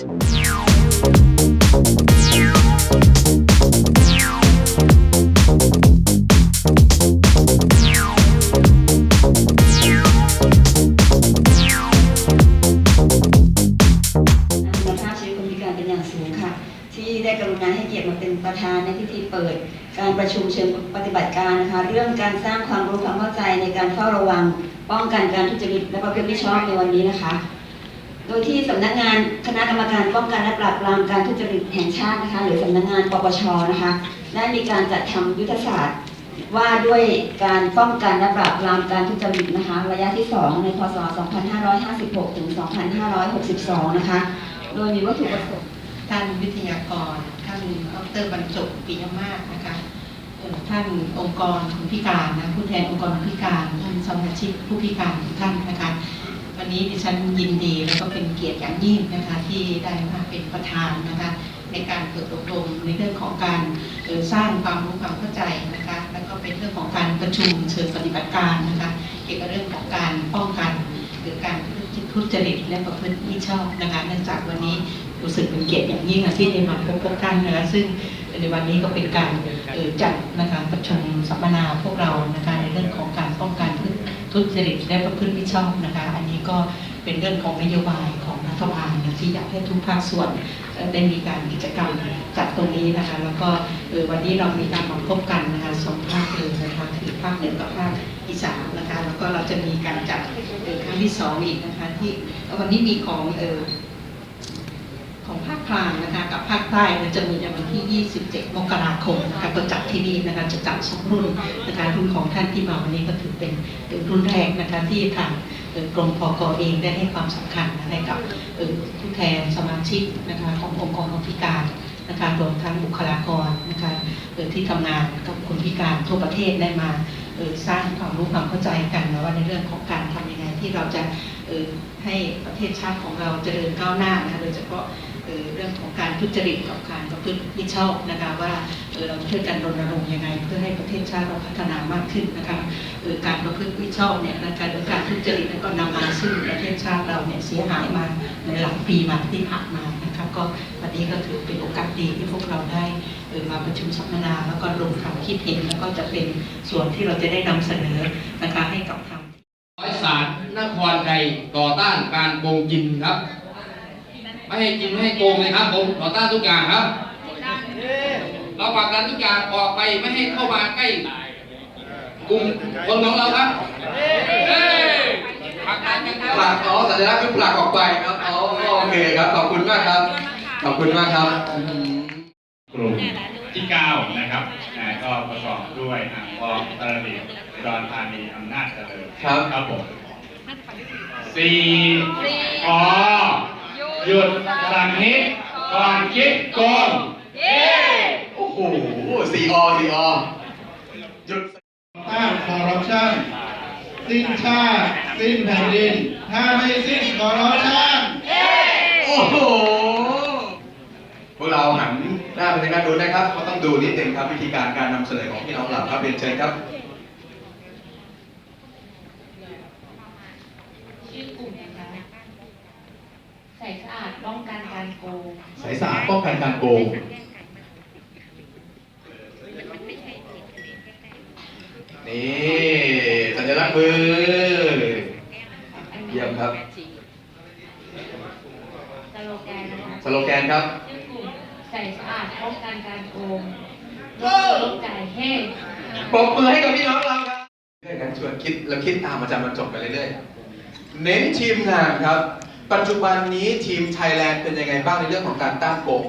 ป็นอย่างสูงค่ะที่ได้กรุณาให้เกียรติมาเป็นประธานในพิธีเปิดการประชุมเชิงปฏิบัติการนะคะเรื่องการสร้างความรู้ความเข้าใจในการเฝ้าระวัง ป้องกันการทุจริตและประพฤติมิชอบในวันนี้นะคะ โดยที่สำนักงานคณะกรรมการป้องกันและปราบปรามการทุจริตแห่งชาตินะคะหรือสำนักงานปปชนะคะได้มีการจัดทำยุทธศาสตร์ว่าด้วยการป้องกันและปราบปรามการทุจริตนะคะระยะที่ 2 ในพศ 2556 ถึง 2562 นะคะ โดยมีวัตถุประสงค์ท่านวิทยากร ท่านดรบรรจบปิยมาศนะคะท่านองค์กรคนพิการนะผู้แทนองค์กรคนพิการท่านสมาชิกผู้พิการทุกท่านนะคะ วันนี้ดิฉันยินดีแล้วก็เป็นเกียรติอย่างยิ่งนะคะที่ได้มาเป็นประธานนะคะในการเปิดอบรมในเรื่องของการเอ่อสร้างความรู้ความเข้าใจนะคะแล้วก็เป็นเรื่องของการประชุมเชิงปฏิบัติการนะคะเกี่ยวกับเรื่องของการป้องกันหรือการทุจริตและประพฤติมิชอบนะคะเนื่องจากวันนี้รู้สึกเป็นเกียรติอย่างยิ่งที่ได้มาพบพวกท่านนะคะซึ่งในวันนี้ก็เป็นการจัดนะคะประชุมสัมมนาพวกเรานะคะในเรื่องของการป้องกัน ทุจริตและประพฤติมิชอบนะคะ อันนี้ก็เป็นเรื่องของนโยบายของรัฐบาลนะที่อยากให้ทุกภาคส่วนได้มีการกิจกรรมจัดตรงนี้นะคะ แล้วก็วันนี้เรามีการมาพบกันนะคะสองภาคเลยนะคะคือภาคเหนือกับภาคอีสานนะคะ แล้วก็เราจะมีการจัดอ่อครั้งที่สองอีกนะคะที่วันนี้มีของเออ ของภาคกลางนะคะกับภาคใต้นะจะมีในวันที่ 27 มกราคมนะคะก็จัดที่นี่นะคะจะจัดสองรุ่นนะคะรุ่นของท่านที่มาวันนี้ก็ถือเป็นเป็นรุ่นแรกนะคะที่ทางกรมพกเองได้ให้ความสำคัญนะให้กับผู้แทนสมาชิกนะคะขององค์กรคนพิการนะคะรวมทั้งบุคลากรนะคะที่ทำงานกับคนพิการทั่วประเทศได้มาสร้างความรู้ความเข้าใจกันนะว่าในเรื่องของการทำยังไงที่เราจะให้ประเทศชาติของเราเจริญก้าวหน้านะคะโดยเฉพาะ เอ่อเรื่องของการทุจริตกับการประพฤติมิชอบนะคะว่าเเราช่วยกันรณรงค์ยังไง เพื่อให้ประเทศชาติเราพัฒนามากขึ้นนะคะเอ่อการประพฤติมิชอบเนี่ยนะคะหรือการทุจริตก็นำมาซึ่งประเทศชาติเราเนี่ยเสียหายมาในหลายปีมาที่ผ่านมานะคะก็วันนี้ก็ถือเป็นโอกาสดีที่พวกเราได้มาประชุมสัมมนาแล้วก็ลงความคิดเห็นแล้วก็จะเป็นส่วนที่เราจะได้นำเสนอนะคะให้กับทางร้อยสารนครไทยต่อต้านการโกงกินครับ ไม่ให้กินไม่ให้โกงเลยครับผมต่อต้านทุกอย่างครับ เราผลักดันทุกอย่างออกไปไม่ให้เข้ามาใกล้กลุ่มคนของเราครับเฮ้ยผลักดันกันครับผลักอ๋อสัญลักษณ์คือผลักออกไปครับอ๋อโอเคครับขอบคุณมากครับ ขอบคุณมากครับอืมกลุ่มที่9นะครับอ่าก็ประกอบด้วยอ่างทองตระดิษฐ์อุดรธานีอำนาจเจริญครับครับผมสี่อ หยุดสั่งนิดก่อนคิดโกงโอ้โหสี่อสี่อหยุดต้านคอร์รัปชันสิ้นชาติสิ้นแผ่นดิน ถ้าไม่สิ้นคอร์รัปชันโอ้โห พวกเราหันหน้าไปทางด้านนู้นนะครับเขาต้องดูนิดนึงครับวิธีการการนำเสนอของพี่น้องเราครับเรียนเชิญครับ ชื่อกลุ่มนะคะ ใส่สะอาดป้องกันการโกงสายสะอาดป้องกันการโกงนี่สัญลักษณ์มือ เยี่ยมครับ สโลแกนนะคะสโลแกนครับ ชื่อกลุ่มใส่สะอาดป้องกันการโกงลดลดจ่ายแห้ง ปรบมือให้กับพี่น้องเราครับเรื่อยกันชวนคิดแล้วคิดตามอาจารย์บรรจบไปเรื่อยๆ เน้นทีมงานครับ ปัจจุบันนี้ทีมไทยแลนด์เป็นยังไงบ้างในเรื่องของการต้านโกง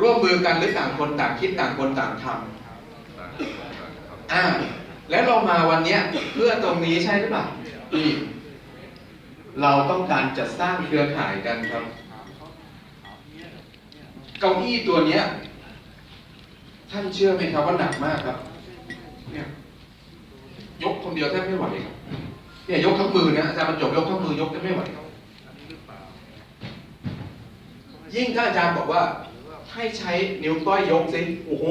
ร่วมมือกันหรือต่างคนต่างคิดต่างคนต่างทำอ่าและเรามาวันนี้เพื่อตรงนี้ใช่หรือเปล่านี่เราต้องการจะสร้างเครือข่ายกันครับ เก้าอี้ตัวเนี้ย ท่านเชื่อไหมครับว่าหนักมากครับ เนี่ย ยกคนเดียวแทบไม่ไหวครับ เนี่ยยกทั้งมือนะอาจารย์บรรจบยกทั้งมือยกแทบไม่ไหวครับยิ่งถ้าอาจารย์บอกว่า ให้ใช้นิ้วก้อยยกสิโอ้โห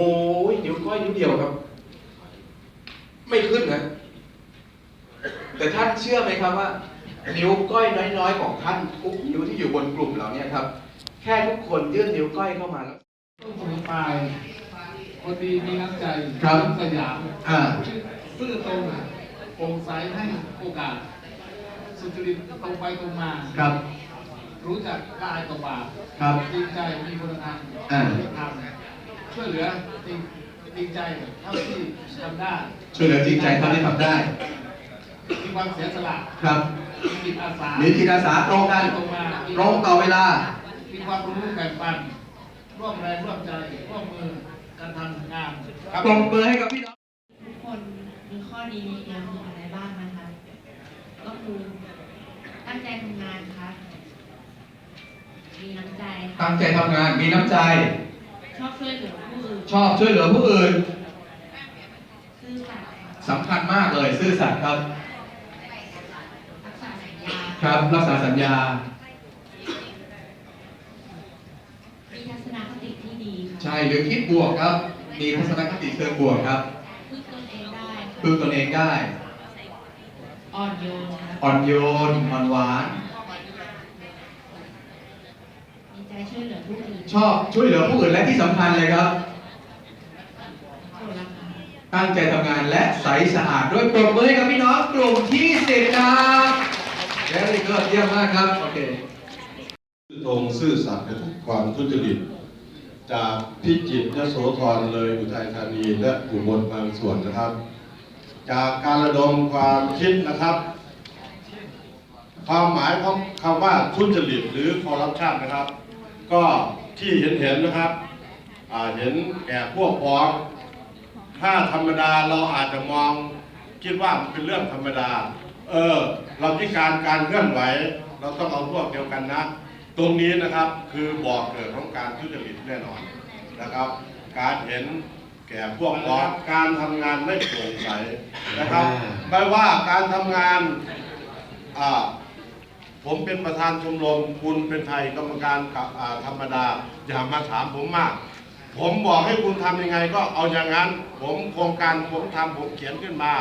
นิ้วก้อยนิ้วเดียวครับ ไม่ขึ้นนะแต่ท่านเชื่อไหมครับว่า นิ้วก้อยน้อยๆ ของท่านทุกนิ้วที่อยู่บนกลุ่มเราเนี่ยครับ แค่ทุกคนยื่นนิ้วก้อยเข้ามาแล้วต้องสมุนไพรคนดีมีน้ำใจครับสยามอ่าซื่อตรงโป ร่งใสให้โอกาส สุจริตตรงไปตรงมา ครับ รู้จักกายกับบาปครับจริงใจมีคุณธรรมอ่าทำช่วยเหลือจริงจริงใจเท่าที่ทำได้ช่วยเหลือจริงใจเท่าที่ทำได้ มีความเสียสละครับมีจิตอาสา มีจิตอาสาตรงกันตรงมาตรงต่อเวลา มีความรู้แบ่งปัน ร่วมแรงร่วมใจ ร่วมมือการทำงานปรบมือให้กับพี่น้อง ทุกคนมีข้อดีในตัวมีอะไร บ้างนะคะก็คือตั้งใจทำงานครับมีน้ำใจค่ะตั้งใจทำงานมีน้ำใจ ชอบช่วยเหลือผู้อื่นชอบช่วยเหลือผู้อื่นซื่อสัตย์ค่ะสำคัญมากเลยซื่อสัตย์ครับรักษาสัญญาครับ รักษาสัญญา มีทัศนคติที่ดีค่ะใช่หรือคิดบวกครับ มีทัศนคติเชิงบวกครับ พึ่งตนเองได้ค่ะ พึ่งตนเองได้ อ่อนโยนค่ะอ่อนโยนอ่อนหวาน มีใจช่วยเหลือผู้อื่นชอบช่วยเหลือผู้อื่นและที่สำคัญเลยครับ คนละค่ะตั้งใจทำงานและใสสะอาดด้วยปรบมือให้กับพี่น้องกลุ่มที่สิบครับแล้ก็เยี่ยมมากครับ โอเคตรงซื่อสัตย์กับทุกความทุจริต จากพิจิตรยโสธรเลยอุทัยธานีและอุบลบางส่วนนะครับ จากการระดมความคิดนะครับ ความหมายของคำว่าทุจริตหรือคอร์รัปชันนะครับ ก็ที่เห็นเห็นนะครับเห็นแก่พวกพ้องถ้าธรรมดาเราอาจจะมองคิดว่ามันเป็นเรื่องธรรมดา เออ เราที่การการเคลื่อนไหว เราต้องเอาพวกเดียวกันนะ ตรงนี้นะครับคือบ่อกเกิดของการทุจริตแน่นอนนะครับ การเห็น แก่พวกพ้องการทำงานไม่โปร่งใสนะครับ ไม่ว่าการทำงานอ่าผมเป็นประธานชมรมคุณเป็นไทยกรรมการกับอ่าธรรมดา อย่ามาถามผมมาก ผมบอกให้คุณทำยังไงก็เอาอย่างนั้น ผมโครงการผมทำผมเขียนขึ้นมา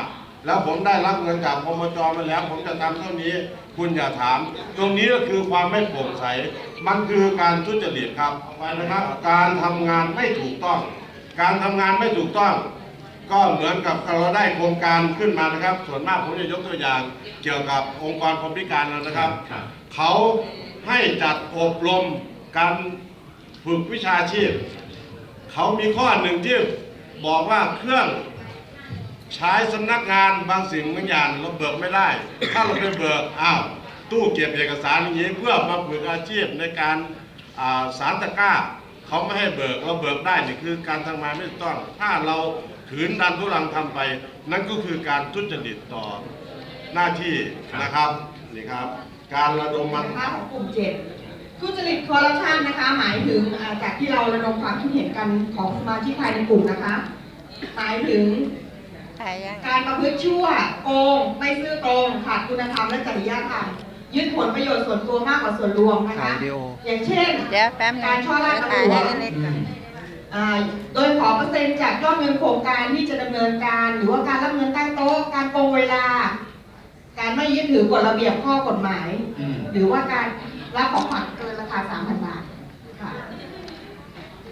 แล้วผมได้รับเงินจากพมจมาแล้ว ผมจะทำเท่านี้ คุณอย่าถาม ตรงนี้ก็คือความไม่โปร่งใส มันคือการทุจริตครับไปนะครับ การทำงานไม่ถูกต้อง การทำงานไม่ถูกต้อง ก็เหมือนกับเราได้โครงการขึ้นมานะครับ ส่วนมากผมจะยกตัวอย่างเกี่ยวกับองค์กรคนพิการนะครับ เขาให้จัดอบรมการฝึกวิชาชีพ เขามีข้อหนึ่งที่บอกว่าเครื่องใช้สำนักงานบางสิ่งบางอย่างเราเบิกไม่ได้ ถ้าเราไปเบิกอ้าวตู้เก็บเอกสารอย่างนี้เพื่อมาฝึกอาชีพในการอ่าสารตะกร้า เขาไม่ให้เบิกเราเบิกได้นี่คือการทำงานไม่ถูกต้อง ถ้าเราขืนดันทุรังทำไป นั่นก็คือการทุจริตต่อหน้าที่นะครับนี่ครับ การระดมมันนะคะของกลุ่มเจ็ดทุจริตคอร์รัปชันนะคะ หมายถึงอ่าจากที่เราระดมความคิดเห็นกันของสมาชิกภายในกลุ่มนะคะ หมายถึงการประพฤติชั่วโกงไม่ซื่อตรงขาดคุณธรรมและจริยธรรม ยึดผลประโยชน์ส่วนตัวมากกว่าส่วนรวมนะคะอย่างเช่น เดี๋ยวแป๊บนึงการช่อราดถ่ายตำรวให้จเล็กๆก่อนอ่าโดยขอเปอร์เซ็นต์จากยอดเงินโครงการที่จะดำเนินการ หรือว่าการรับเงินใต้โต๊ะการโกงเวลา การไม่ยึดถือกฎระเบียบข้อกฎหมาย อืม หรือว่าการรับของขวัญเกินราคา 3,000 บาทค่ะ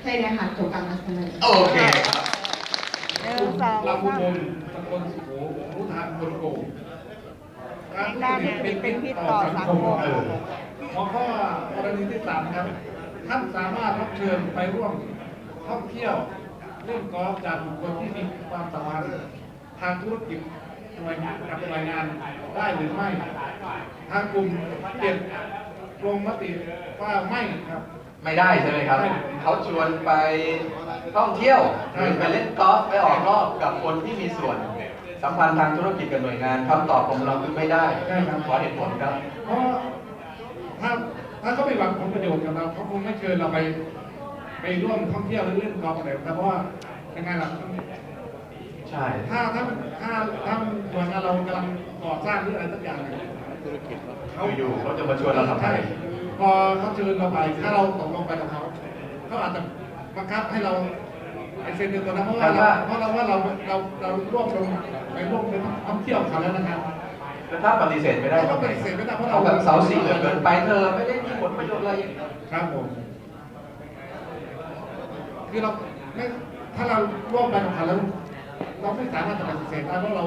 ใช่นะคะจบการนำเสนอ โอเคครับหนึ่งสองลำสามบุญตำบลสุโขรู้ทานคนโกง การด้านเป็นพิษต่อสังคมเออหัวข้อกรณีที่สามครับ ท่านสามารถรับเชิญไปร่วมท่องเที่ยวเล่นกอล์ฟจากบุคคลที่มีความสามารถทางธุรกิจหน่วยงานกับหน่วยงานได้หรือไม่ทางกลุ่มเปลี่ยนลงมติว่าไม่ครับ ไม่ได้ใช่ไหมครับ เขาชวนไปท่องเที่ยวหรือไปเล่นกอล์ฟไปออกรอบกับคนที่มีส่วน สัมพันธ์ทางธุรกิจกับหน่วยงานคำตอบของเราคือไม่ได้ใช่ครับ ขอเหตุผลครับ เพราะถ้าถ้าเขาไม่หวังผลประโยชน์กับเราเขาคงไม่เชิญเราไปไปร่วมท่องเที่ยวหรือเล่นกอล์ฟอะไรแต่เพราะว่ายังไงล่ะใช่ ถ้าถ้าถ้าถ้าหน่วยงานเรากำลังก่อสร้างหรืออะไรสักอย่างหนึ่งเขาอยู่เขาจะมาชวนเราทำไมใช่พอเขาเชิญเราไปถ้าเราตกลงไปกับเขาเขาอาจจะบังคับให้เรา ไปเซ็นเป็นตัวนั้นเพราะว่าเราเพราะเราว่าเราเราเราร่วมลงไปร่วมเป็นท่องเที่ยวกับเขาแล้วนะครับแล้วถ้าปฏิเสธไม่ได้ก็ทำปไงฏิเสธไม่ได้เพราะเอาเราแบบเสาสี่เหลือเกินไปเธอไม่ได้มีผลประโยชน์อะไรอย่างนี้ครับผมคือเราไม่ถ้าเราร่วมไปกับเขาแล้วเราไม่สามารถจะปฏิเสธได้เพราะเรา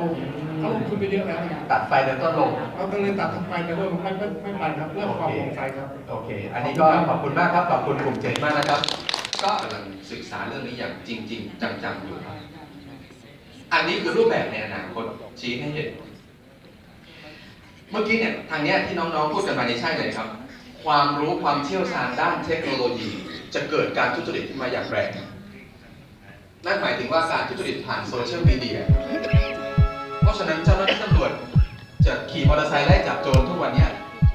เขาลงทุนไปเยอะแล้วนะครับตัดไฟแต่ต้นลงเราก็เลยตัดทำไปแต่เรื่องไม่ไม่ไม่ไปครับเรื่องความโปร่งใสครับโอเค อันนี้ก็ขอบคุณมากครับขอบคุณกลุ่มเจ็ดมากนะครับ ก็กำลัง ศึกษาเรื่องนี้อย่างจริง ๆ จังๆอยู่ครับ อันนี้คือรูปแบบในอนาคตชี้ให้เห็น เมื่อกี้เนี่ยทางเนี้ยที่น้องๆพูดกันมานี่ใช่เลยครับ ความรู้ความเชี่ยวชาญด้านเทคโนโลยี จะเกิดการทุจริตขึ้นมาอย่างแรงนั่นหมายถึงว่าการทุจริตผ่านโซเชียลมีเดีย เพราะฉะนั้นเจ้าหน้าที่ตำรวจจะขี่มอเตอร์ไซค์ไล่จับโจรทุกวันเนี้ย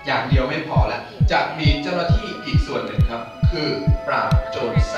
อย่างเดียวไม่พอแล้วจะมีเจ้าหน้าที่อีกส่วนหนึ่งครับ คือปราบโจรไซ